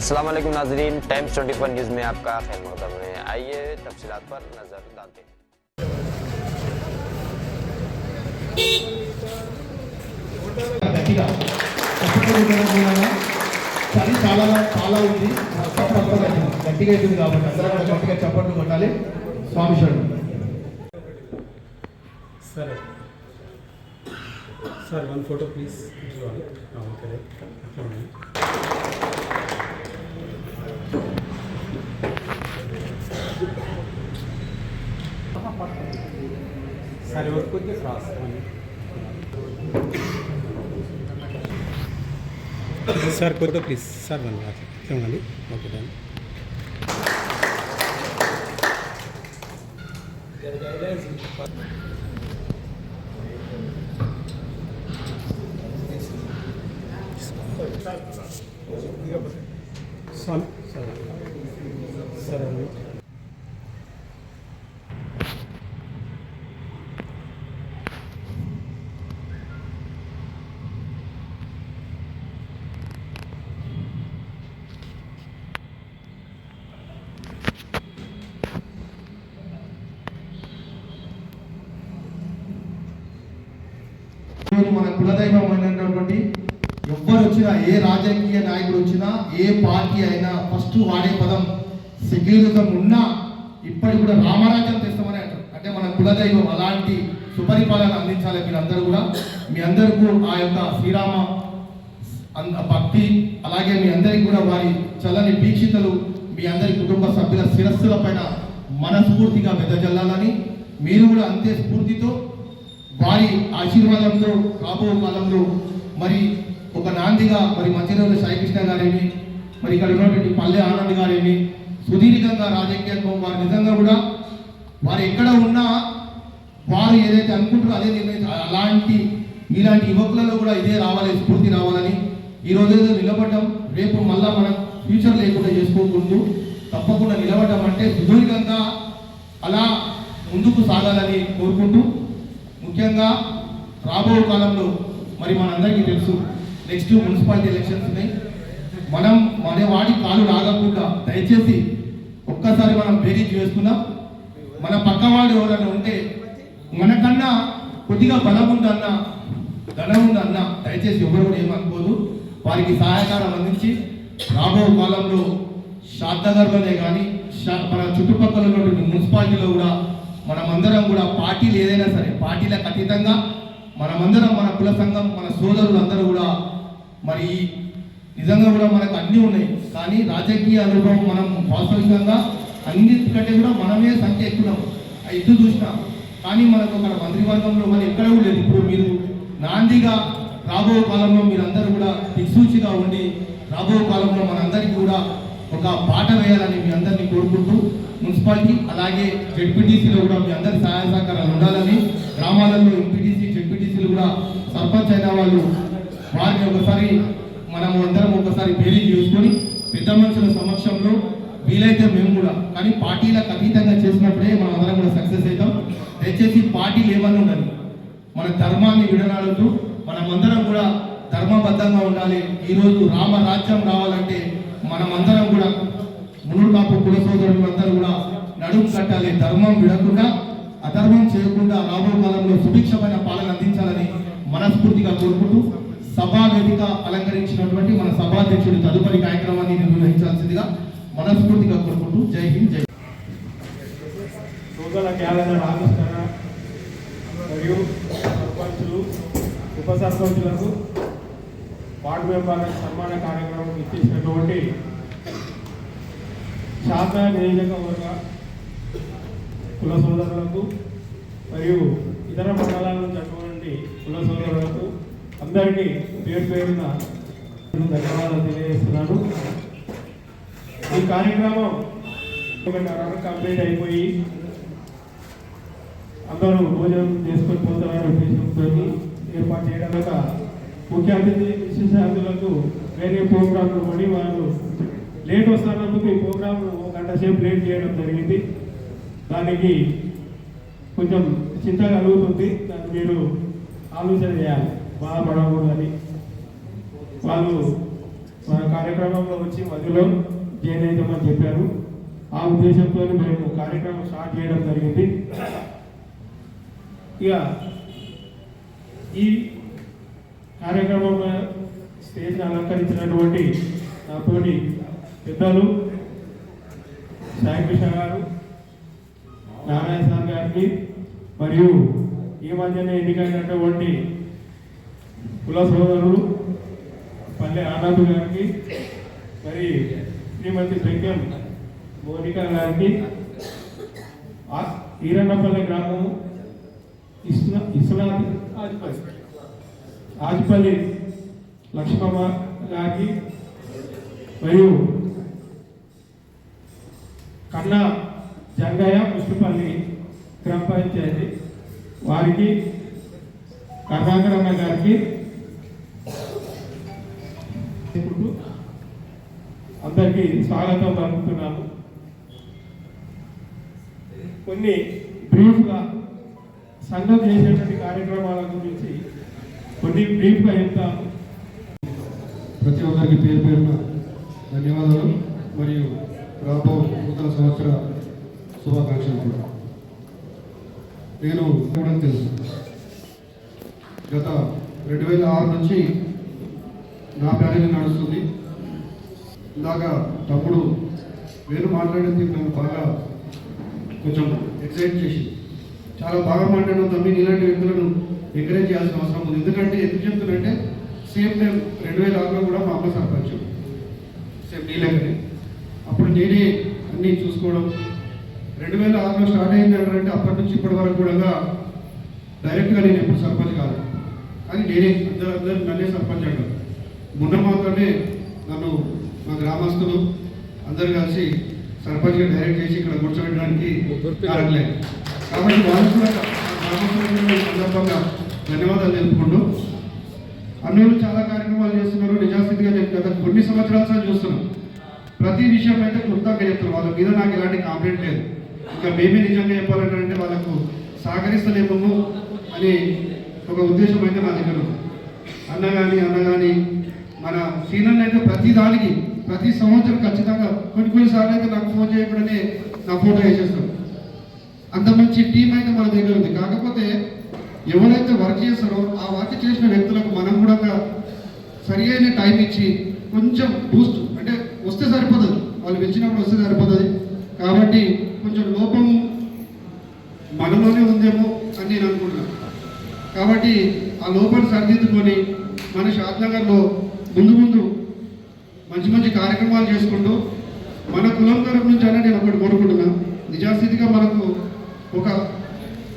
अस्सलाम वालेकुम नाजरीन टाइम्स 24 न्यूज़ में आपका खैर मकदम है आइए तफसीलात पर नज़र डालते हैं గట్టిగా చప్పట్లు కొట్టడం మూలంగా చలి చాలా చాలా ఉంది చప్పట్లు అప్పుడు గట్టిగా గట్టిగా అవుతుంది కాబట్టి అందరం కూడా గట్టిగా చప్పట్లు కొట్టాలి స్వామి శరణం సరే sir one photo please okay సరే ఒక కొద్దిగా క్రాస్ సార్ కొద్దిగా ప్లీజ్ సార్ వన్ ఇవ్వండి ఓకే డన్ స్వామి కులదైవం అయినటువంటి ఎవ్వరు వచ్చినా ఏ రాజకీయ నాయకుడు వచ్చినా ఏ పార్టీ అయినా ఫస్ట్ వాడే పదం సెక్యులరిజం ఉన్నా ఇప్పటికి కూడా రామరాజ్యం తెస్తామని అంటారు. అంటే మన కులదైవం అలాంటి సుపరిపాలన అందించాలి మీరందరూ కూడా. మీ అందరికీ ఆ యొక్క శ్రీరామ అన్- భక్తి అలాగే మీ అందరికి కూడా వారి చల్లని వీక్షితలు మీ అందరి కుటుంబ సభ్యుల శిరస్సుల పైన మనస్ఫూర్తిగా వెదజల్లాలని మీరు కూడా అంతే స్ఫూర్తితో వారి ఆశీర్వాదంతో రాబో కాలంలో మరి ఒక నాందిగా మరి మధ్యలో సాయికృష్ణ గారేమి మరి ఇక్కడ ఉన్నటువంటి పల్లె ఆనంద్ గారేమి సుదీర్ఘంగా రాజకీయంలో వారు నిజంగా కూడా వారు ఎక్కడ ఉన్నా వారు ఏదైతే అనుకుంటారో అదే నిర్ణయం అలాంటి మీలాంటి యువకులలో కూడా ఇదే రావాలి స్ఫూర్తి రావాలని ఈ రోజు ఏదో నిలబడడం రేపు మళ్ళా మనం ఫ్యూచర్ లేకుండా చేసుకోకూడదు తప్పకుండా నిలబడడం అంటే సుదీర్ఘంగా అలా ముందుకు సాగాలని కోరుకుంటూ ముఖ్యంగా రాబో కాలంలో మరి మనందరికీ తెలుసు నెక్స్ట్ మున్సిపాలిటీ ఎలక్షన్స్ ఉన్నాయి. మనం మన వాడి కాలు రాగకుండా దయచేసి ఒక్కసారి మనం బేరీజ్ చేసుకుందాం. మన పక్కవాడు ఎవరైనా ఉంటే మనకన్నా కొద్దిగా బలం ఉందన్న ధనం ఉందన్న దయచేసి ఎవరు కూడా ఏమనుకోదు. వారికి సహాయకారం అందించి రాబో కాలంలో శారదాగర్లోనే కానీ మన చుట్టుపక్కల ఉన్నటువంటి మున్సిపాలిటీలో కూడా మనమందరం కూడా పార్టీలు ఏదైనా సరే పార్టీలకు అతీతంగా మనమందరం మన కుల సంఘం మన సోదరులందరూ కూడా మరి నిజంగా కూడా మనకు అన్నీ ఉన్నాయి. కానీ రాజకీయ అనుభవం మనం వాస్తవికంగా అన్నిటికంటే కూడా మనమే సంఖ్య ఎక్కున్నాం ఇటు చూసినాం. కానీ మనకు అక్కడ మంత్రివర్గంలో మరి ఎక్కడ కూడా లేదు. ఇప్పుడు మీరు నాందిగా రాబో కాలంలో మీరందరూ కూడా దిక్సూచిగా ఉండి రాబో కాలంలో మనందరికీ కూడా ఒక పాట వేయాలని మీ అందరినీ కోరుకుంటూ మున్సిపాలిటీ అలాగే జెడ్పీటీసీలో కూడా మీ అందరి సహాయ సహకారాలు ఉండాలని గ్రామాలలో ఎంపీటీసీ జెడ్పీటీసీలు కూడా సర్పంచ్ అయిన వాళ్ళు వారిని ఒకసారి మనం అందరం ఒకసారి బేరీ చేసుకొని పెద్ద మనుషుల సమక్షంలో వీలైతే మేము కూడా కానీ పార్టీలకు అతీతంగా చేసినప్పుడే మనం అందరం కూడా సక్సెస్ అవుతాం. దయచేసి పార్టీలు ఏమన్నా ఉండాలి మన ధర్మాన్ని విడనాడుతూ మనమందరం కూడా ధర్మబద్ధంగా ఉండాలి. ఈరోజు రామరాజ్యం రావాలంటే మనమందరం కూడా మునుడు కాపు కుల సోదరులు అందరూ కూడా నడుము కట్టాలి. ధర్మం విడకుండా అధర్మం చేయకుండా రాబో కాలంలో సుభిక్షమైన పాలన అందించాలని మనస్ఫూర్తిగా కోరుకుంటూ సభా వేదిక అలంకరించినటువంటి మన సభాధ్యక్షుడి తదుపరి కార్యక్రమాన్ని నిర్వహించాల్సిందిగా మనస్ఫూర్తిగా కోరుకుంటూ జై హింద్ జై సోదర క్యాలెండర్ ఆవిష్కరణ మరియు సర్పంచులు ఉప సర్పంచులకు వార్డు మెంబర్ల సన్మాన కార్యక్రమం ఇచ్చేసినటువంటి శాఖ నియోజకవర్గ కుల సోదరులకు మరియు ఇతర మండలాల నుంచి అటువంటి కుల సోదరులకు అందరికీ పేరు పేరున ధన్యవాదాలు తెలియజేస్తున్నాను. ఈ కార్యక్రమం ఒకటిన్నర కంప్లీట్ అయిపోయి అందరూ భోజనం చేసుకొని పోతారనే ఉద్దేశంతో ఏర్పాటు చేయడం ముఖ్య అతిథి విశేష వేరే ప్రోగ్రాంలు పడి వాళ్ళు లేట్ వస్తున్నందుకు ఈ ప్రోగ్రాంను ఒక గంట సేపు లేట్ చేయడం జరిగింది. దానికి కొంచెం చింత కలుగుతుంది. దాన్ని మీరు ఆలోచన చేయాలి. బాధపడకూడదని. వాళ్ళు మన కార్యక్రమంలో వచ్చి మధ్యలో జాయిన్ అవుతామని చెప్పారు. ఆ ఉద్దేశంతో మేము కార్యక్రమం స్టార్ట్ చేయడం జరిగింది. ఇక ఈ కార్యక్రమంలో స్టేజ్ అలంకరించినటువంటి నాతోటి పెద్దలు సాయి కృష్ణ గారు నారాయణ సార్ గారికి మరియు ఈ మధ్యనే ఎన్నికైనటువంటి కుల సోదరులు పల్లె ఆనంద్ గారికి మరి శ్రీమతి బెంగం మోనిక గారికి ఆ- ఈరన్నపల్లి గ్రామము ఇస్లా ఇస్లాం ఆజ్పల్లి ఆజ్పల్లి లక్ష్మమ్మ రాగి మరియు కన్నా జంగయ్య పుష్పపల్లి గ్రామ పంచాయతీ. వారికి కర్ణాకరమ్మ గారికి ఇప్పుడు అందరికీ స్వాగతం పలుకుతున్నాము. కొన్ని బ్రీఫ్గా సంఘం చేసేటువంటి కార్యక్రమాల గురించి కొన్ని బ్రీఫ్గా చెప్తాము. ప్రతి ఒక్కరికి పేరు పేరున ధన్యవాదాలు మరియు రాబో నూతన సంవత్సర శుభాకాంక్షలు కూడా. నేను కూడా తెలుసు. గత రెండు వేల ఆరు నుంచి నా ప్యానల్ నడుస్తుంది. ఇందాక తమ్ముడు వేరు మాట్లాడింది నన్ను బాగా కొంచెం ఎక్సైట్ చేసి చాలా బాగా మాట్లాడడం తమ్మి ఇలాంటి వ్యక్తులను ఎంకరేజ్ చేయాల్సిన అవసరం ఉంది. ఎందుకంటే ఎందుకు చెప్తున్నంటే సేమ్ టైం రెండు వేల ఆరులో కూడా మా అమ్మ సర్పంచ్ సేమ్ నీ అప్పుడు నేనే అన్నీ చూసుకోవడం. రెండు వేల ఆరులో స్టార్ట్ అయింది అంటే అప్పటి నుంచి ఇప్పటి వరకు కూడా డైరెక్ట్గా నేను ఎప్పుడు సర్పంచ్ కాదు. కానీ నేనే అందరూ అందరూ నన్నే సర్పంచ్ అంటారు. మొన్న మాత్రమే నన్ను మా గ్రామస్తులు అందరు కలిసి సర్పంచ్గా డైరెక్ట్ చేసి ఇక్కడ కూర్చోబెట్టడానికి కారణలేదు కాబట్టి వాళ్ళు కూడా సందర్భంగా ధన్యవాదాలు తెలుపుకుంటూ అన్నోళ్ళు చాలా కార్యక్రమాలు చేస్తున్నారు. నిజాస్థితిగా నేను గత కొన్ని సంవత్సరాల సార్ చూస్తున్నాను. ప్రతి విషయం అయితే క్లుప్తంగా చెప్తారు వాళ్ళ మీద నాకు ఎలాంటి కాంప్లైంట్ లేదు. ఇంకా మేమే నిజంగా చెప్పాలంటే వాళ్ళకు సహకరిస్తలేమో అని ఒక ఉద్దేశం అయితే నా దగ్గర అన్న కానీ అన్న కానీ మన సీనియర్లు అయితే ప్రతి దానికి ప్రతి సంవత్సరం ఖచ్చితంగా కొన్ని కొన్నిసార్లు అయితే నాకు ఫోన్ చేయకుండానే నా ఫోటో వేసేస్తాను అంత మంచి టీం అయితే మన దగ్గర ఉంది. కాకపోతే ఎవరైతే వర్క్ చేస్తారో ఆ వర్క్ చేసిన వ్యక్తులకు మనం కూడా సరి అయిన టైం ఇచ్చి కొంచెం బూస్ట్ అంటే వస్తే సరిపోతుంది. వాళ్ళు పిలిచినప్పుడు వస్తే సరిపోతుంది. కాబట్టి కొంచెం లోపం మనలోనే ఉందేమో అని నేను అనుకుంటున్నాను కాబట్టి ఆ లోపం సరిదిద్దుకొని మన షాద్నగర్లో ముందు ముందు మంచి మంచి కార్యక్రమాలు చేసుకుంటూ మన కులం తరపు నుంచి అనే నేను ఒకటి కోరుకుంటున్నాను నిజాస్థితిగా మనకు ఒక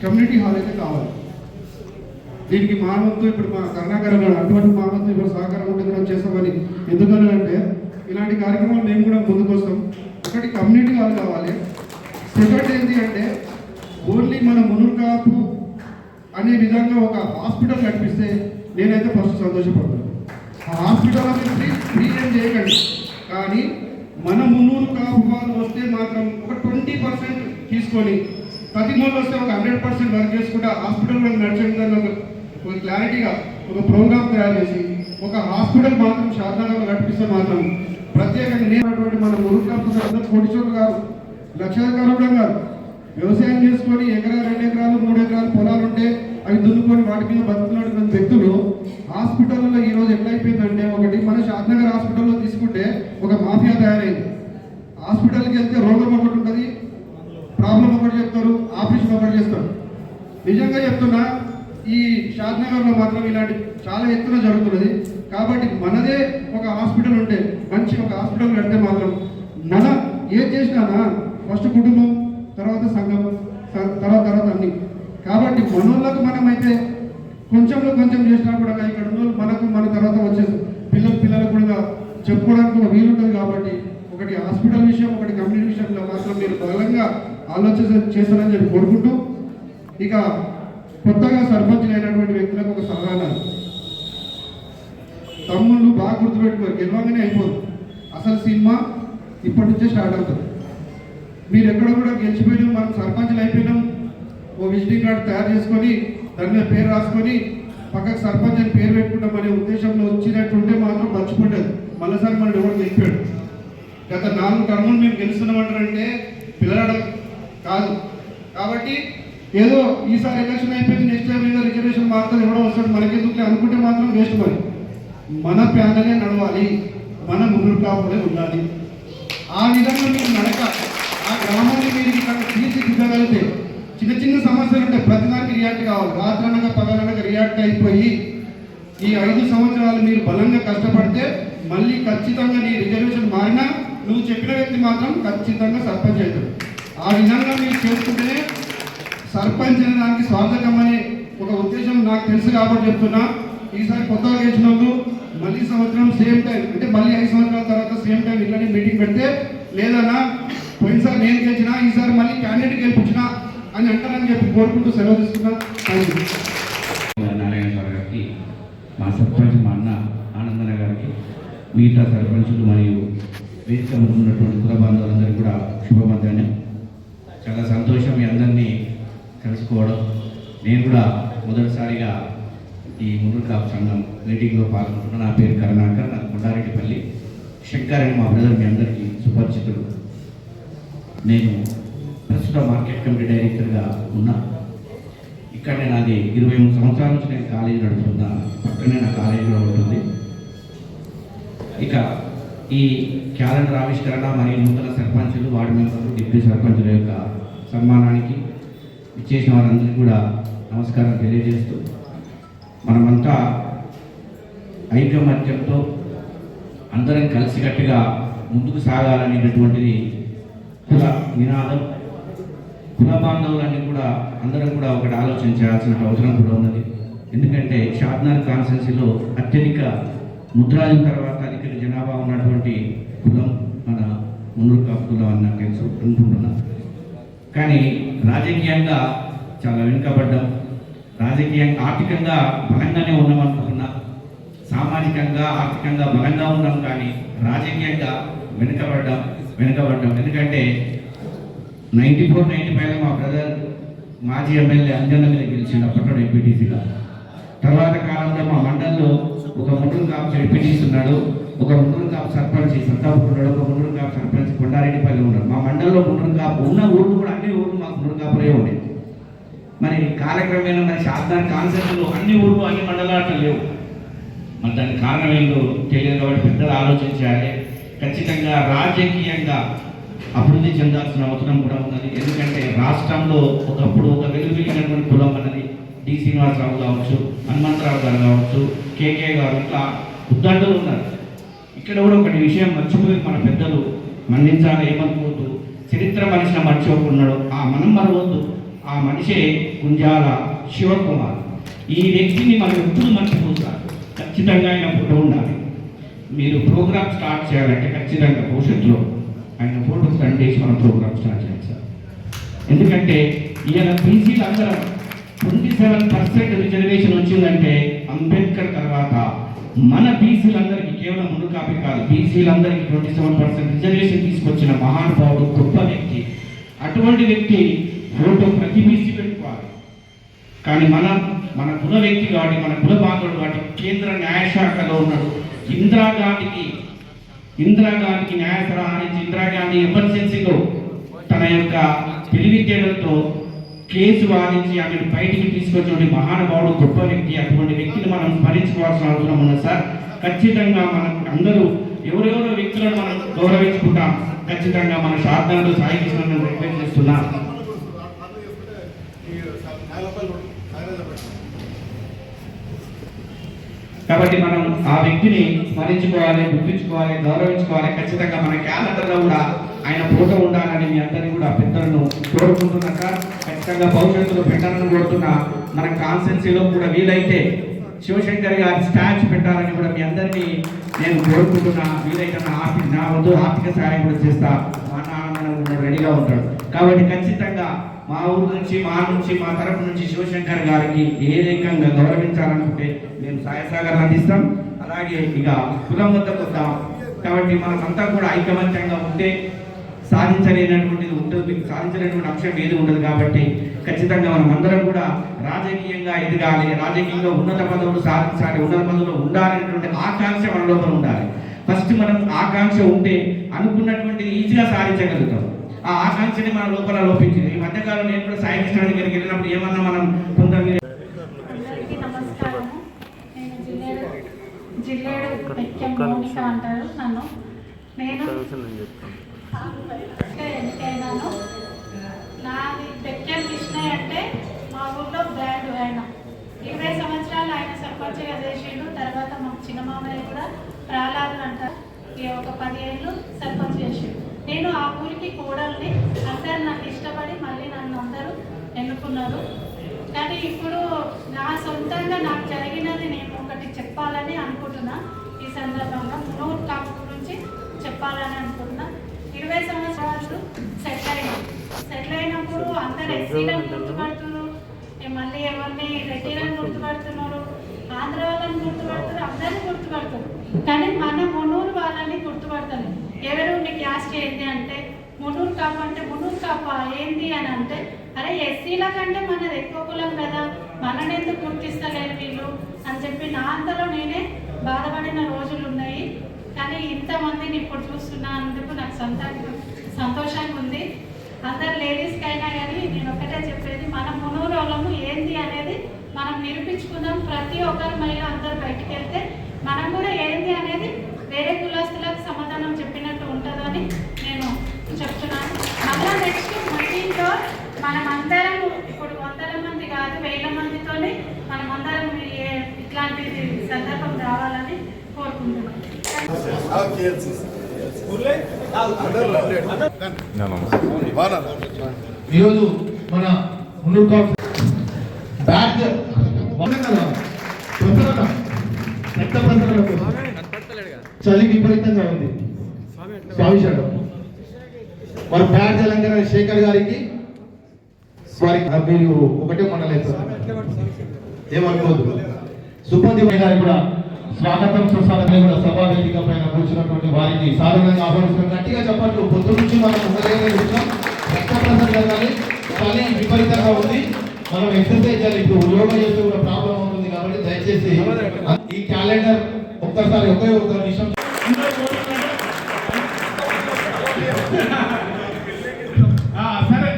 కమ్యూనిటీ హాల్ అయితే కావాలి. దీనికి మా వంతు ఇప్పుడు మా కర్ణాకర్ గారు అటువంటి మా వంతు ఇప్పుడు సహకారం ఉంటుంది మనం చేస్తామని ఎందుకని అంటే ఇలాంటి కార్యక్రమాలు మేము కూడా ముందుకొస్తాం. ఒకటి కమ్యూనిటీ హాల్ కావాలి. సెకండ్ ఏంటి అంటే ఓన్లీ మన మునుర్కాపు అనే విధంగా ఒక హాస్పిటల్ కనిపిస్తే నేనైతే ఫస్ట్ సంతోషపడతాను. ఆ హాస్పిటల్ అనేది ఫ్రీ ఫ్రీ ఏం చేయకండి. కానీ మన మున్నూరు కాపు వాళ్ళు వస్తే మాత్రం ఒక ట్వంటీ పర్సెంట్ తీసుకొని ప్రతి మూడు వస్తే ఒక హండ్రెడ్ పర్సెంట్ వర్క్ చేసుకుంటే హాస్పిటల్ నడిచే విధంగా ఒక క్లారిటీగా ఒక ప్రోగ్రామ్ తయారు చేసి ఒక హాస్పిటల్ మాత్రం శారదాగా నడిపిస్తే మాత్రం ప్రత్యేకంగా నేనటువంటి మన మురుగు కోటిచోటు గారు లక్షాధికారుడు గారు వ్యవసాయం చేసుకొని ఎకరా రెండు ఎకరాలు మూడు ఎకరాలు పొలాలు ఉంటే అవి దున్నుకొని వాటి మీద బతుకున్నటువంటి వ్యక్తులు హాస్పిటల్లో ఈరోజు ఎట్లయిపోయిందంటే ఒకటి మన షాద్నగర్ హాస్పిటల్లో తీసుకుంటే ఒక మాఫియా తయారైంది. హాస్పిటల్కి వెళ్తే రోగం ఒకటి ఉంటుంది ప్రాబ్లం ఒకటి చెప్తారు ఆపరేషన్ ఒకటి చేస్తారు. నిజంగా చెప్తున్నా ఈ షాద్నగర్లో మాత్రం ఇలాంటి చాలా ఎత్తున జరుగుతున్నది. కాబట్టి మనదే ఒక హాస్పిటల్ ఉంటే మంచి ఒక హాస్పిటల్ కడితే మాత్రం మన ఏం చేసినానా ఫస్ట్ కుటుంబం తర్వాత సంఘం తర్వాత తర్వాత అన్ని. కాబట్టి మనోళ్ళకు మనమైతే కొంచెంలో కొంచెం చేసినా కూడా ఇక్కడ ఉన్న మనకు మన తర్వాత వచ్చే పిల్లలు పిల్లలకు కూడా చెప్పుకోవడానికి ఒక వీలుంటుంది కాబట్టి ఒకటి హాస్పిటల్ విషయం ఒకటి కమ్యూనిటీ విషయంలో మాత్రం మీరు బలంగా ఆలోచన చేస్తారని చెప్పి కోరుకుంటూ ఇక కొత్తగా సర్పంచ్ వ్యక్తులకు ఒక సలహా తమ్ముళ్ళు బాగా గుర్తుపెట్టుకోరు గెలవంగానే అయిపోదు అసలు సినిమా ఇప్పటి నుంచే స్టార్ట్ అవుతుంది. మీరు ఎక్కడ కూడా గెలిచిపోయినాం మనం సర్పంచ్లు అయిపోయినాం. ఓ విజిటింగ్ కార్డు తయారు చేసుకొని దాని మీద పేరు రాసుకొని పక్కకు సర్పంచ్ అని పేరు పెట్టుకుంటాం అనే ఉద్దేశంలో వచ్చినట్టుంటే మాత్రం మర్చిపోలేదు. మళ్ళీసారి మనం ఎవరు గెలిపాడు గత నాలుగు టర్ములు మేము గెలుస్తున్నామంటారంటే పిల్లడం కాదు. కాబట్టి ఏదో ఈసారి ఎలక్షన్ అయిపోయింది నెక్స్ట్ టైం ఏదో రిజర్వేషన్ మాత్రం ఎవడో వస్తాడు మనకెందుకు అనుకుంటే మాత్రం వేస్ట్ మరి. మన ప్యానలే నడవాలి మన ముగ్గురు కాపులే ఉండాలి. ఆ విధంగా మీరు నడక ఆ గ్రామాన్ని మీరు ఇక్కడ తీర్చిదిద్దగలిగితే చిన్న చిన్న సమస్యలు ఉంటాయి ప్రతిదానికి రియాక్ట్ కావాలి. రాత్రనగా పగలనగా రియాక్ట్ అయిపోయి ఈ ఐదు సంవత్సరాలు మీరు బలంగా కష్టపడితే మళ్ళీ ఖచ్చితంగా నీ రిజర్వేషన్ మారినా నువ్వు చెప్పిన వ్యక్తి మాత్రం ఖచ్చితంగా సర్పంచ్ అవుతాడు ఆ విధంగా మీరు చేసుకుంటేనే సర్పంచ్ అనే దానికి స్వార్థకం అనే ఒక ఉద్దేశం నాకు తెలుసు కాబట్టి చెప్తున్నా. ఈసారి కొత్తగా గెలిచినప్పుడు మళ్ళీ సంవత్సరం సేమ్ టైం అంటే మళ్ళీ ఐదు సంవత్సరాల తర్వాత సేమ్ టైం ఇట్లానే మీటింగ్ పెడితే లేదన్నా పోయినసారి నేను గెలిచినా ఈసారి మళ్ళీ క్యాండిడేట్ గెలిపించినా అని అంటారని చెప్పి కోరుకుంటూ సెలవు తీసుకున్నా. నారాయణ సార్ గారికి మా సర్పంచ్ మా అన్న ఆనందన గారికి మిగతా సర్పంచులు మరియు వేదిక ఉన్నటువంటి కుల బాంధవులందరికీ కూడా శుభ మధ్యాహ్నం చాలా సంతోషం మీ అందరినీ తెలుసుకోవడం నేను కూడా మొదటిసారిగా ఈ మునుడు కాపు సంఘం మీటింగ్లో పాల్గొంటున్నా నా పేరు కరుణాకర్ నా కొండారెడ్డిపల్లి. శంకర్ అని మా బ్రదర్ మీ అందరికీ సుపరిచితుడు. నేను ప్రస్తుత మార్కెట్ కమిటీ డైరెక్టర్గా ఉన్నా ఇక్కడనే నాది ఇరవై మూడు సంవత్సరాల నుంచి నేను కాలేజీ నడుపుతున్నా పక్కనే నా కాలేజీలో ఉంటుంది. ఇక ఈ క్యాలెండర్ ఆవిష్కరణ మరియు నూతన సర్పంచులు వార్డు మెంబర్లు డిప్యూటీ సర్పంచుల యొక్క సన్మానానికి ఇచ్చేసిన వారందరికీ కూడా నమస్కారం తెలియజేస్తూ మనమంతా ఐకమత్యంతో అందరం కలిసికట్టుగా ముందుకు సాగాలనేటటువంటిది కుల నినాదం కుల బాంధవులన్నీ కూడా అందరం కూడా ఒకటి ఆలోచన చేయాల్సిన అవసరం కూడా ఉన్నది. ఎందుకంటే షాద్నార్ కాన్స్టెన్సీలో అత్యధిక ముద్రాజం తర్వాత అధిక జనాభా ఉన్నటువంటి కులం మన మున్నూరు కాపు కులం అని నాకు తెలుసు అనుకుంటున్నాను. కానీ రాజకీయంగా చాలా వెనుకబడ్డాం. రాజకీయంగా ఆర్థికంగా బలంగానే ఉన్నాం అనుకుంటున్నా. సామాజికంగా ఆర్థికంగా బలంగా ఉన్నాం కానీ రాజకీయంగా వెనుకబడ్డాం వెనుకబడ్డాం. ఎందుకంటే నైంటీ ఫోర్ నైంటీ ఫైవ్లో మా బ్రదర్ మాజీ ఎమ్మెల్యే అంజన్న మీద గెలిచిండు అప్పట్లో ఎంపీటీసీగా తర్వాత కాలంలో మా మండల్లో ఒక ముగ్గురు కాపు ఎంపీటీసీ ఉన్నాడు. ఒక ముగ్గురు కాపు సర్పంచ్ సత్తాపూర్ ఉన్నాడు ఒక ముగ్గురు కాపు సర్పంచ్ కొండారెడ్డిపల్లి ఉన్నాడు మా మండలంలో ముగ్గురు కాపు ఉన్న ఊళ్ళు కూడా అన్ని ఊళ్ళు మాకు ముగ్గురు కాపులే ఉన్నాయి మరి కాలక్రమేణా మరి శాసనానికి కాన్సెప్ట్లు అన్ని ఊళ్ళు అన్ని మండలాలు లేవు. మరి దానికి కారణం ఏంటో తెలియదు కాబట్టి పెద్దలు ఆలోచించాలి. ఖచ్చితంగా రాజకీయంగా అభివృద్ధి చెందాల్సిన అవసరం కూడా ఉన్నది. ఎందుకంటే రాష్ట్రంలో ఒకప్పుడు ఒక వెలుగులిగినటువంటి కులం అన్నది డి. శ్రీనివాసరావు కావచ్చు హనుమంతరావు గారు కావచ్చు కేకే గారు ఇట్లా ఉద్దండులు ఉన్నారు. ఇక్కడ కూడా ఒకటి విషయం మర్చిపోయి మన పెద్దలు మన్నించాలి ఏమనుకోవద్దు. చరిత్ర మనిషిని మర్చిపోకున్నాడు. ఆ మనం మరవద్దు. ఆ మనిషే గుంజాల శివకుమార్. ఈ వ్యక్తిని మనం ఎప్పుడు మర్చిపోతారు? ఖచ్చితంగా ఆయన ఫోటో ఉండాలి. మీరు ప్రోగ్రామ్ స్టార్ట్ చేయాలంటే ఖచ్చితంగా భవిష్యత్తులో ఆయన ఫోటో స్టార్ట్ చేసి మనం ప్రోగ్రామ్ స్టార్ట్ చేయాలి సార్. ఎందుకంటే ఈయన బీసీలు అందరం ట్వంటీ సెవెన్ పర్సెంట్ రిజర్వేషన్ వచ్చిందంటే అంబేద్కర్ తర్వాత మన బీసీలందరికీ కేవలం ముందు కాపీ కాదు బీసీలందరికీ ట్వంటీ సెవెన్ పర్సెంట్ రిజర్వేషన్ తీసుకొచ్చిన మహానుభావుడు గొప్ప వ్యక్తి. అటువంటి వ్యక్తి ఓటు ప్రతి బీసీ పెట్టుకోవాలి. కానీ మన మన కుల వ్యక్తి కాబట్టి మన కుల బాంధవుడు కాబట్టి కేంద్ర న్యాయశాఖలో ఉన్నాడు. ఇందిరాగాంధీకి ఇందిరాగాంధీకి న్యాయ సలహా నుంచి ఇందిరాగాంధీ ఎమర్జెన్సీలో తన యొక్క తెలివితేటలతో కేసు వాదించి అతను బయటికి తీసుకొచ్చిన మహానుభావుడు గొప్ప వ్యక్తి. అటువంటి వ్యక్తిని మనం స్మరించుకోవాల్సిన అవసరం ఉన్నది సార్. ఖచ్చితంగా మనం అందరూ ఎవరెవరో వ్యక్తులను మనం గౌరవించుకుంటాం. ఖచ్చితంగా మన శారదాలు సాయి కృష్ణను రిక్వెస్ట్ కాబట్టి మనం ఆ వ్యక్తిని స్మరించుకోవాలి గుర్తించుకోవాలి గౌరవించుకోవాలి. ఖచ్చితంగా మన క్యాలెండర్లో కూడా ఆయన ఫోటో ఉండాలని మీ అందరినీ కూడా పెద్దలను కోరుకుంటున్నాక ఖచ్చితంగా భవిష్యత్తులో పెట్టాలని కోరుతున్నా మన కాన్సెన్సీలో కూడా వీలైతే శివశంకర్ గారి స్టాచ్ పెట్టాలని కూడా మీ అందరినీ నేను కోరుకుంటున్నా. వీలైతే నా ఆర్థిక నా వద్దు ఆర్థిక సహాయం కూడా చేస్తా. మా నాన్న రెడీగా ఉంటాడు. కాబట్టి ఖచ్చితంగా మా ఊరు నుంచి మా నుంచి మా తరపు నుంచి శివశంకర్ గారికి ఏ రకంగా గౌరవించాలనుకుంటే మేము సాయసాగర్ అందిస్తాం. అలాగే ఇక కులం వద్దకు వద్దాం. కాబట్టి మనకంతా కూడా ఐకమత్యంగా ఉంటే సాధించలేనటువంటిది ఉంటుంది సాధించలేనటువంటి అంశం ఏది ఉండదు కాబట్టి ఖచ్చితంగా మనం అందరం కూడా రాజకీయంగా ఎదగాలి రాజకీయంగా ఉన్నత పదవులు సాధించాలి ఉన్నత పదవులు ఉండాలనేటువంటి ఆకాంక్ష మన లోపల ఉండాలి. ఫస్ట్ మనం ఆకాంక్ష ఉంటే అనుకున్నటువంటిది ఈజీగా సాధించగలుగుతాం. ఆ ఆకాంక్షని మన లోపల లోపించింది ఈ మధ్యకాలం నేను కూడా సాయి కృష్ణ దగ్గరికి వెళ్ళినప్పుడు ఏమన్నా మనం నేను జిల్లేడు అంటారు నన్ను. నేను అంటే నాది బెక్కం కృష్ణయ్య అంటే మా ఊర్లో బ్రాండ్ ఆయన. ఇరవై సంవత్సరాలు ఆయన సర్పంచ్గా చేసిండు. తర్వాత మా చిన్న మామయ్య కూడా ప్రహ్లాదు అంటారు ఇక ఒక పదిహేళ్ళు సర్పంచ్ చేసిండు. నేను ఆ ఊరికి కూడల్ని. అందరు నాకు ఇష్టపడి మళ్ళీ నన్ను అందరూ ఎన్నుకున్నారు. కానీ ఇప్పుడు నా సొంతంగా నాకు జరిగినది నేను ఒకటి చెప్పాలని అనుకుంటున్నా. ఈ సందర్భంగా మునూరు టాప్ గురించి చెప్పాలని అనుకుంటున్నా. ఇరవై సంవత్సరాలు సెటిల్ అయినా. సెటిల్ అయినప్పుడు అందరు ఎస్సీలను గుర్తుపడుతున్నారు. మళ్ళీ ఎవరిని రెడ్డిలను గుర్తుపడుతున్నారు? ఆంధ్ర వాళ్ళని గుర్తుపడుతున్నారు అందరిని గుర్తుపడుతున్నారు. కానీ మన మునూరు వాళ్ళని గుర్తుపడతారు ఎవరు నీ క్యాస్ట్ ఏంటి అంటే మునూరు కాపు అంటే మునూరు కాప ఏంటి అని అంటే అరే ఎస్సీల కంటే మనది ఎక్కువ కులం కదా మనని ఎందుకు గుర్తిస్తలేరు వీళ్ళు? అని చెప్పి నా అంతలో నేనే బాధపడిన రోజులు ఉన్నాయి. కానీ ఇంతమందిని ఇప్పుడు చూస్తున్నందుకు నాకు సంత సంతోషంగా ఉంది. అందరు లేడీస్కి అయినా కానీ నేను ఒకటే చెప్పేది మన మనోరోగము ఏంది ఏంటి అనేది మనం నిరూపించుకుందాం. ప్రతి ఒక్కరి మహిళ అందరు బయటికి వెళ్తే మనం కూడా ఏంటి అనేది వేరే కులస్తులకు సమాధానం చెప్పినట్టు ఉంటుందని నేను చెప్తున్నాను. మళ్ళీ నెక్స్ట్ మీటింగ్లో మనం అందరం ఇప్పుడు వందల మంది కాదు వేల మందితోనే మనం అందరం ఇట్లాంటి సందర్భం రావాలని కోరుకుంటున్నాను ఈరోజు మన బ్యాట్ వందనగల చలి విపరీతంగా ఉంది. స్వామి మరి బ్యాట్ తెలంగాణ శేఖర్ గారికి వారికి మీరు ఒకటే మండలేదు ఏమనుకోదు సుపంది గారికి కూడా స్వాగతం సుస్వాగతం కూడా సభా వేదిక పైన కూర్చున్నటువంటి వారిని సాధారణంగా ఆహ్వానిస్తున్నాం గట్టిగా చెప్పట్లు. పొద్దు నుంచి మనం ఉండలేని విషయం. రక్త ప్రసరణ జరగాలి చలి విపరీతంగా ఉంది. మనం ఎక్సర్సైజ్ చేయాలి. ఇప్పుడు యోగా చేస్తే కూడా ప్రాబ్లం అవుతుంది కాబట్టి దయచేసి ఈ క్యాలెండర్ ఒక్కసారి ఒకే ఒక నిమిషం ఆ, సరే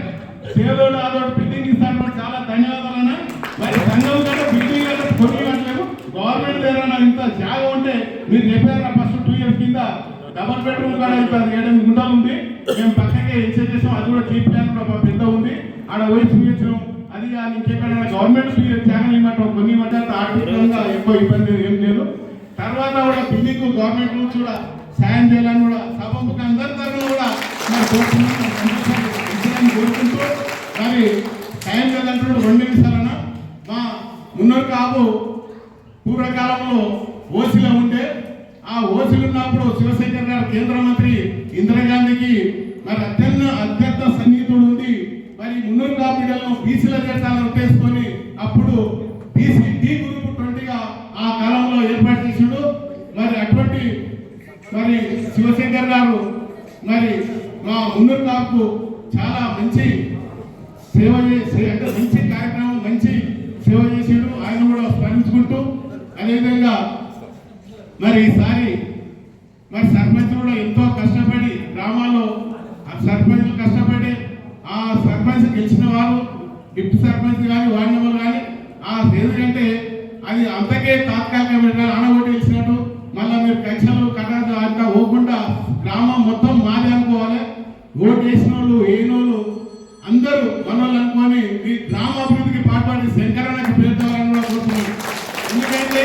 పేదోడు ఆదోడు బిల్డింగ్ ఇస్తాను మరి చాలా ధన్యవాదాలన్న మరి సంఘం కంటే బిల్డింగ్ అంటే కొన్ని కట్టలేము గవర్నమెంట్ ఏదైనా ఇంత జాగా ఉంటే మీరు చెప్పారు ఫస్ట్ టూ ఇయర్స్ కింద డబల్ బెడ్రూమ్ కూడా ఇంత ఏడెనిమిది గుండా ఉంది. మేము పక్కకే ఇన్సెట్ చేసాం. అది కూడా టీ ప్లాన్ కూడా పెద్ద ఉంది. ఆడ పోయి చూపించాం అది కాదు ఇంకెక్కడైనా గవర్నమెంట్ త్యాగం ఇవ్వటం కొన్ని మధ్య ఆర్థికంగా ఎక్కువ ఇబ్బంది ఏం లేదు. తర్వాత కూడా బిల్డింగ్ గవర్నమెంట్ నుంచి కూడా సాయం చేయాలని కూడా సభముఖ అందరి తరఫున కూడా మరి కోరుతున్నాను కోరుకుంటూ మరి సాయం చేయాలంటే రెండు నిమిషాలన మా మున్నూరు కాబు పూర్వకాలంలో ఓసిలో ఉండే ఆ ఓసిలు ఉన్నప్పుడు శివశంకర్ గారు కేంద్ర మంత్రి ఇందిరాగాంధీకి మరి అత్యంత అత్యంత సన్నిహితుడు ఉంది మరి మున్నూరు కాపిడలను బీసీల చేర్చాలని ఉద్దేశించుకొని అప్పుడు బీసీ డి గ్రూప్ ట్వంటీగా ఆ కాలంలో ఏర్పాటు చేసాడు. మరి అటువంటి మరి శివశంకర్ గారు మరి మా మున్నూరు కాపు చాలా మంచి సేవ చేసి అంటే మంచి కార్యక్రమం మంచి సేవ చేసాడు. ఆయన కూడా స్మరించుకుంటూ అదేవిధంగా మరి ఈసారి మరి సర్పంచ్ కూడా ఎంతో కష్టపడి గ్రామాల్లో ఆ కష్టపడి ఆ సర్పంచ్ గెలిచిన వారు డిప్యూటీ సర్పంచ్ కానీ వార్డు మెంబర్ కానీ ఆ ఎందుకంటే అది అంతకే తాత్కాలికమైన ఆనగొట్టి గెలిచినట్టు మళ్ళీ మీరు కక్షలు కట్టాలు అంతా పోకుండా గ్రామం మొత్తం మాది అనుకోవాలి. ఓటు వేసిన వాళ్ళు ఏనోళ్ళు అందరూ మనోళ్ళు అనుకొని ఈ గ్రామాభివృద్ధికి పాటుపడి శంకరన్నకి పేర్చాలని కూడా కోరుతున్నాను ఎందుకంటే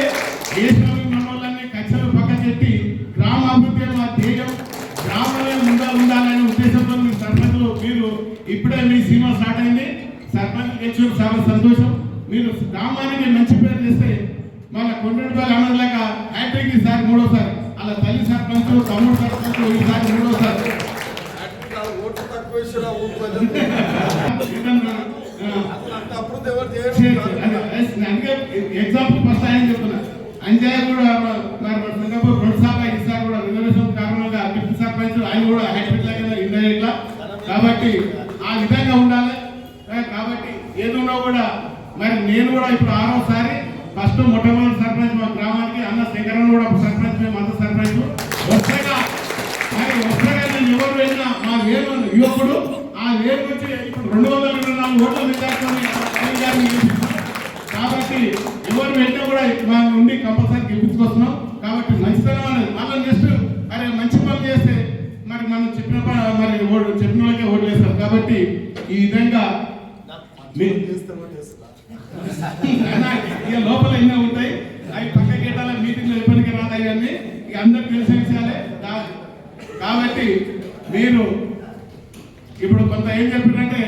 దేశంలో మనోళ్ళని కక్షలు పక్క పెట్టి గ్రామాభివృద్ధి మా ధ్యేయం గ్రామంలో ముందా ఉండాలనే ఉద్దేశంతో మీ సర్పంచ్లు మీరు ఇప్పుడే మీ సినిమా స్టార్ట్ అయింది సర్పంచ్ గెలిచిన చాలా సంతోషం మీరు గ్రామానికి మంచి పేరు చేస్తే మన కొండపల్లి అన్నదాక హ్యాట్రిక్ ఈసారి మూడోసారి అలా తల్లి సర్పంచ్ తమ్ముడు సర్పంచ్ ఈసారి మూడోసారి ఎగ్జాంపుల్ ఫస్ట్ ఆయన చెప్తున్నా అంజయ్య కూడా మరి సింగపూర్ రెండు సార్లు ఫస్ట్ మొట్టమొదటి సర్పంచ్ మా గ్రామానికి అన్న శంకరం కూడా సర్పంచ్ మేము అంత సర్పంచ్. వస్తాక కానీ వస్తాక నేను ఎవరు వెళ్ళినా యువకుడు ఆ వేరు నుంచి రెండు వందల ఇరవై నాలుగు ఓట్ల మెజార్టీ కాబట్టి ఎవరు వెళ్ళినా కూడా మా నుండి కంపల్సరీ గెలిపించుకొస్తున్నాం. కాబట్టి మంచితనం అనేది మళ్ళీ నెక్స్ట్ అరే మంచి పని చేస్తే మరి మనం చెప్పిన మరి చెప్పిన వాళ్ళకే ఓట్లు వేస్తారు. కాబట్టి ఈ విధంగా ఇక లోపల ఎన్నో ఉంటాయి. అవి పక్క గీటాల మీటింగ్లో ఎప్పటికీ రాతాయి ఇక అందరికి తెలిసిన విషయాలే. కాబట్టి మీరు ఇప్పుడు కొంత ఏం చెప్పినంటే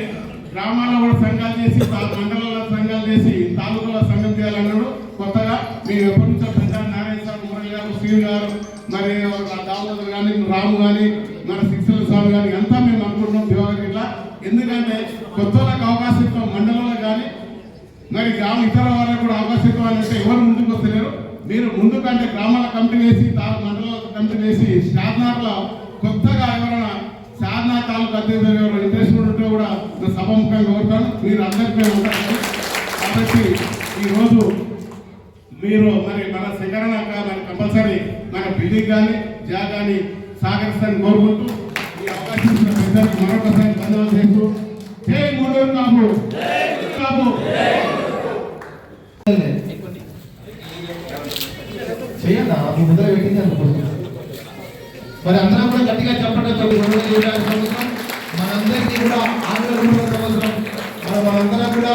గ్రామాల్లో కూడా సంఘాలు చేసి మండలాల సంఘాలు చేసి తాలూకాల సంఘం చేయాలన్నాడు. కొత్తగా మీరు ఎప్పటి నుంచో పెద్ద నారాయణ స్వామి మురళి గారు శ్రీ గారు మరి దామోదర్ కానీ రాము కానీ మన శిక్షల స్వామి కానీ అంతా మేము అనుకుంటున్నాం దివాకర్ ఇట్లా ఎందుకంటే కొత్త వాళ్ళకి అవకాశం ఇస్తాం మండలంలో కానీ మరి గ్రామ ఇతర వాళ్ళకు కూడా అవకాశం ఇవ్వాలంటే ఎవరు ముందుకు వస్తలేరు? మీరు ముందు కంటే గ్రామాల కమిటీ వేసి తాలూ మండలాల కమిటీ వేసి షాద్నార్లో కొత్తగా ఎవరైనా షాద్నార్ తాలూకు అధ్యక్షులు ఎవరు ఇంట్రెస్ట్ ఉంటే కూడా నేను సభాముఖంగా కోరుతాను. మీరు అందరికీ ఉంటారు కాబట్టి ఈరోజు మీరు మరి మన సేకరణ మరి కంపల్సరీ మన బిల్డింగ్ కానీ జా కానీ సహకరిస్తారని కోరుకుంటూ ఈ అవకాశం మరొకసారి ధన్యవాదాలు చేస్తూ జై మూడూరు కాపు కాపు చేయన్నా మీ ముందర పెట్టింది అనుకుంటున్నాను మరి అందరం కూడా గట్టిగా చెప్పడం తొమ్మిది రెండు వేల ఇరవై ఐదు సంవత్సరం. మనందరికీ కూడా ఆంగ్ల సంవత్సరం. మరి మనందరం కూడా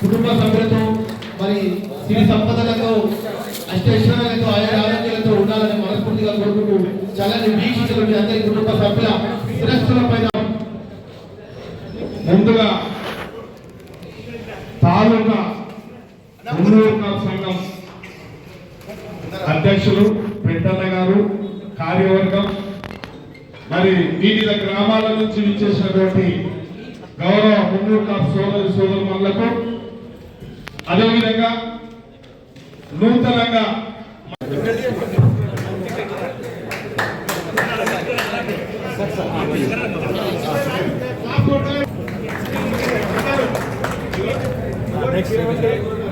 కుటుంబ సభ్యులతో మరి సిరి సంపదలతో అష్టైశ్వర్యాలతో ఆయా ఆరోగ్యాలతో ఉండాలని మనస్ఫూర్తిగా కోరుకుంటూ చల్లని వీక్షించినటువంటి అందరి కుటుంబ సభ్యుల శిరస్సుల పైన ముందుగా తాలూకా మున్నూరు సంఘం అధ్యక్షులు పెద్దన్న గారు కార్యవర్గం మరి వివిధ గ్రామాల నుంచి విచ్చేసినటువంటి గౌరవ మున్నూరు కాపు సోదరు సోదరులకు అదేవిధంగా నూతనంగా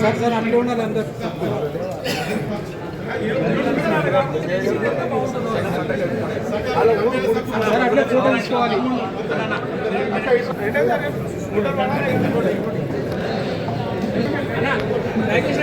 సార్ సార్ అట్లే ఉండాలి అందరు సార్ అట్లే ఫోటో తీసుకోవాలి అన్న దయచేసి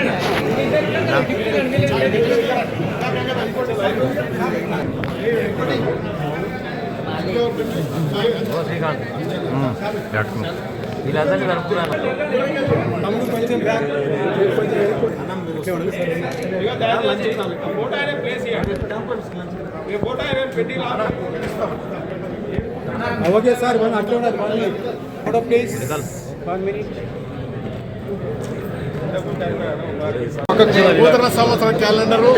ఓకే సార్ మనం అట్లా ఉన్నది ఫోటో ప్లీజ్ నూతన సంవత్సర క్యాలెండరు.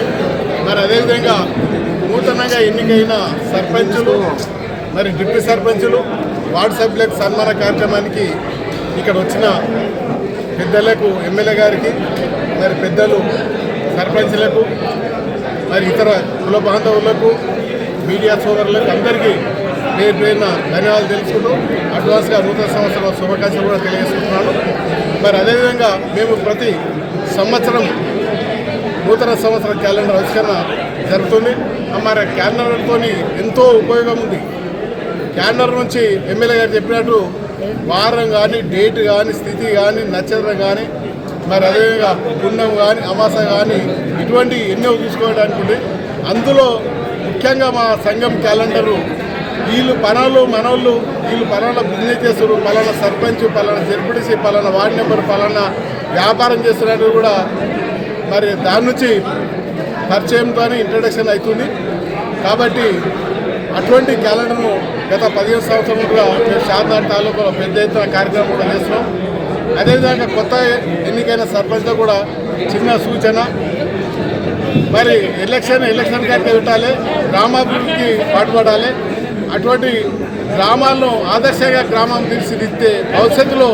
మరి అదేవిధంగా నూతనంగా ఎన్నికైన సర్పంచులు మరి డిప్యూటీ సర్పంచులు వార్డు సభ్యులకు సన్మాన కార్యక్రమానికి ఇక్కడ వచ్చిన పెద్దలకు ఎమ్మెల్యే గారికి మరి పెద్దలు సర్పంచులకు మరి ఇతర కుల బాంధవులకు మీడియా సోదరులకు అందరికీ పేరు పేరున ధన్యవాదాలు తెలుసుకుంటూ అడ్వాన్స్గా నూతన సంవత్సరం శుభాకాంక్షలు కూడా తెలియజేసుకుంటున్నాను. మరి అదేవిధంగా మేము ప్రతి సంవత్సరం నూతన సంవత్సర క్యాలెండర్ ఆవిష్కరణ జరుగుతుంది. మరి క్యాలెండర్తో ఎంతో ఉపయోగం ఉంది. క్యాలెండర్ నుంచి ఎమ్మెల్యే గారు చెప్పినట్టు వారం కానీ డేట్ కానీ స్థితి కానీ నక్షత్రం కానీ మరి అదేవిధంగా పుణ్యం కానీ అమాస కానీ ఇటువంటి ఎన్నో చూసుకోవడానికి ఉంది. అందులో ముఖ్యంగా మా సంఘం క్యాలెండరు వీళ్ళు పనులు మనోళ్ళు వీళ్ళు పలానా బిజినెస్ చేస్తారు పలానా సర్పంచ్ పలానా జడ్పీటీసీ పలానా వార్డు నెంబర్ పలానా వ్యాపారం చేస్తున్నట్టు కూడా మరి దాని నుంచి పరిచయంతోనే ఇంట్రడక్షన్ అవుతుంది. కాబట్టి అటువంటి క్యాలెండర్ను గత పదిహేను సంవత్సరాలుగా మేము షాద్నార్ తాలూకాలో పెద్ద ఎత్తున కార్యక్రమం కూడా చేస్తున్నాం. అదేవిధంగా కొత్త ఎన్నికైన సర్పంచ్తో కూడా చిన్న సూచన. మరి ఎలక్షన్ ఎలక్షన్ కార్యక్రమం పెట్టాలి గ్రామాభివృద్ధికి పాటుపడాలి. అటువంటి గ్రామాల్లో ఆదర్శంగా గ్రామం తీర్చిదిద్దే భవిష్యత్తులో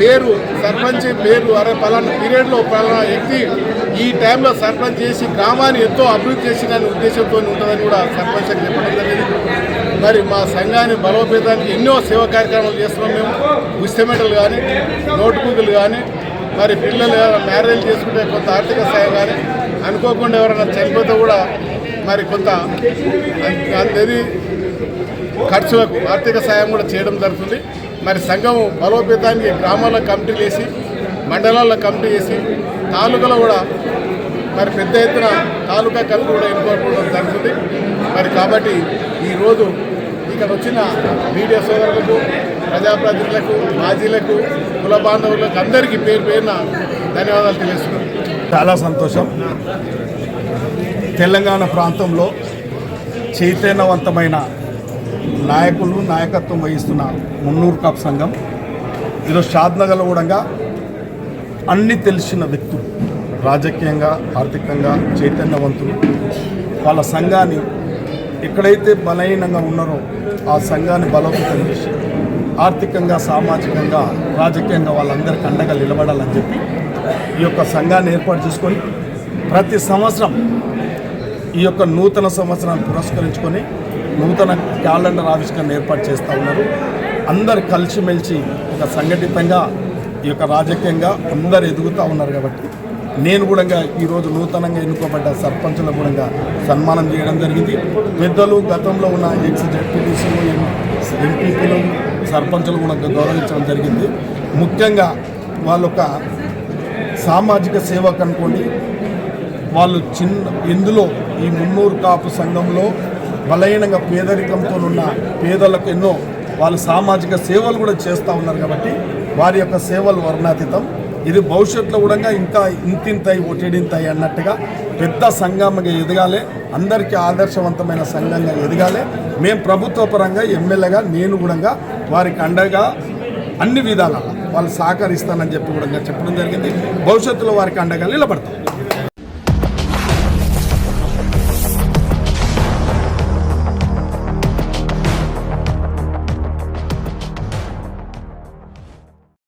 పేరు సర్పంచ్ పేరు అరే పలానా పీరియడ్లో పలానా వ్యక్తి ఈ టైంలో సర్పంచ్ చేసి గ్రామాన్ని ఎంతో అభివృద్ధి చేసిన ఉద్దేశంతో ఉంటుందని కూడా సర్పంచ్ చెప్పడం జరిగింది. మరి మా సంఘాన్ని బలోపేతానికి ఎన్నో సేవా కార్యక్రమాలు చేస్తున్నాం మేము. పుస్తమెటలు కానీ నోట్బుక్లు కానీ మరి పిల్లలు ఎవరైనా మ్యారేజ్ చేసుకుంటే కొంత ఆర్థిక సాయం కానీ అనుకోకుండా ఎవరైనా చనిపోతే కూడా మరి కొంత అది ఖర్చులకు ఆర్థిక సాయం కూడా చేయడం జరుగుతుంది. మరి సంఘం బలోపేతానికి గ్రామాల కమిటీలు వేసి మండలాల్లో కమిటీ వేసి తాలూకాలో కూడా మరి పెద్ద ఎత్తున తాలూకా కమిటీ కూడా ఎన్నుకోవడం జరుగుతుంది. మరి కాబట్టి ఈరోజు ఇక్కడ వచ్చిన మీడియా సోదరులకు ప్రజాప్రతినిధులకు మాజీలకు కుల బాంధవులకు అందరికీ పేరు పేరున ధన్యవాదాలు తెలుస్తున్నాను చాలా సంతోషం. తెలంగాణ ప్రాంతంలో చైతన్యవంతమైన నాయకులు నాయకత్వం వహిస్తున్న మున్నూరు కప్ సంఘం ఈరోజు షాద్నగర్లో కూడా అన్ని తెలిసిన వ్యక్తులు రాజకీయంగా ఆర్థికంగా చైతన్యవంతులు వాళ్ళ సంఘాన్ని ఎక్కడైతే బలహీనంగా ఉన్నారో ఆ సంఘాన్ని బలోపేతం చేసి ఆర్థికంగా సామాజికంగా రాజకీయంగా వాళ్ళందరికీ అండగా నిలబడాలని చెప్పి ఈ యొక్క సంఘాన్ని ఏర్పాటు చేసుకొని ప్రతి సంవత్సరం ఈ యొక్క నూతన సంవత్సరాన్ని పురస్కరించుకొని నూతన క్యాలెండర్ ఆవిష్కరణ ఏర్పాటు చేస్తూ ఉన్నారు. అందరు కలిసిమెలిసి ఒక సంఘటితంగా ఈ యొక్క రాజకీయంగా అందరు ఎదుగుతూ ఉన్నారు కాబట్టి నేను కూడా ఈరోజు నూతనంగా ఎన్నుకోబడ్డ సర్పంచుల కూడా సన్మానం చేయడం జరిగింది. పెద్దలు గతంలో ఉన్న ఎక్స్ జడ్పీటీసీలు ఎంపీపీలు సర్పంచులు కూడా గౌరవించడం జరిగింది. ముఖ్యంగా వాళ్ళొక సామాజిక సేవకు అనుకోండి వాళ్ళు చిన్న ఇందులో ఈ మున్నూరు కాపు సంఘంలో బలహీనంగా పేదరికంతో ఉన్న పేదలకు ఎన్నో వాళ్ళు సామాజిక సేవలు కూడా చేస్తూ ఉన్నారు కాబట్టి వారి యొక్క సేవలు వర్ణాతీతం. ఇది భవిష్యత్తులో కూడా ఇంకా ఇంతింతాయి ఒటిడింతై అన్నట్టుగా పెద్ద సంఘంగా ఎదగాలి. అందరికీ ఆదర్శవంతమైన సంఘంగా ఎదగాలి. మేము ప్రభుత్వ పరంగా ఎమ్మెల్యేగా నేను కూడా వారికి అండగా అన్ని విధాల వాళ్ళు సహకరిస్తానని చెప్పి కూడా చెప్పడం జరిగింది. భవిష్యత్తులో వారికి అండగా నిలబడతాం.